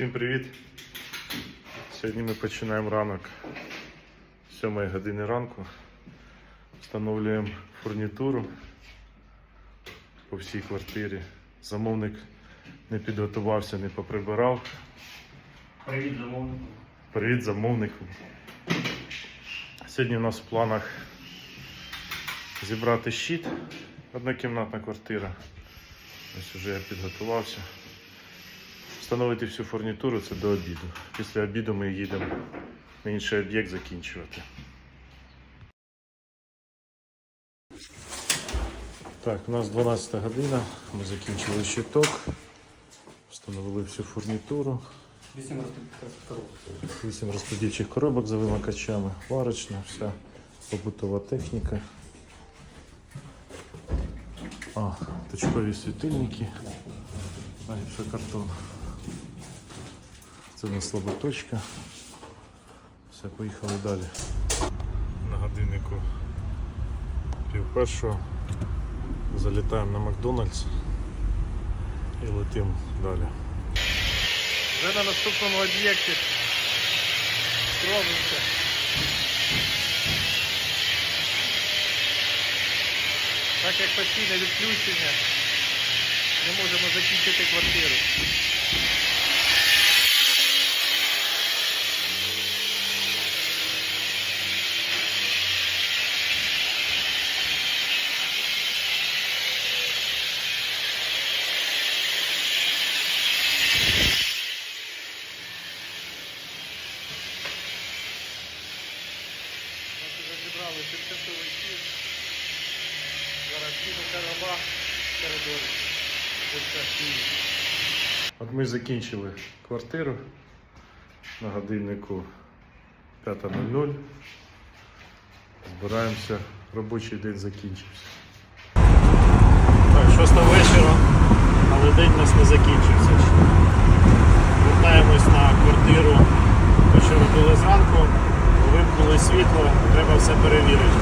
Всім привіт! Сьогодні ми починаємо ранок з 7 години ранку. Встановлюємо фурнітуру по всій квартирі. Замовник не підготувався, не поприбирав. Привіт, замовнику. Привіт замовнику. Сьогодні у нас в планах зібрати щит. Однокімнатна квартира. Ось вже я підготувався. Встановити всю фурнітуру це до обіду. Після обіду ми їдемо на інший об'єкт закінчувати. Так, у нас 12 година. Ми закінчили щиток, встановили всю фурнітуру. Вісім розпитів. 8 розподільчих коробок за вимикачами, варочна, вся побутова техніка. А, точкові світильники. А, і ще картон. Це у нас слаботочка. Все, поїхали далі. На годиннику пів першого. Залітаємо на Макдональдс і летимо далі. Вже на наступному об'єкті. Скромненько. Так як постійне відключення, не можемо закінчити квартиру. Ми вже тимчасовий стіл. Зараз піду короба в коридорі. От ми закінчили квартиру на годиннику 5.00. Збираємося, робочий день закінчився. Так, 6 вечора, але день у нас не закінчився. Світло, треба все перевірити.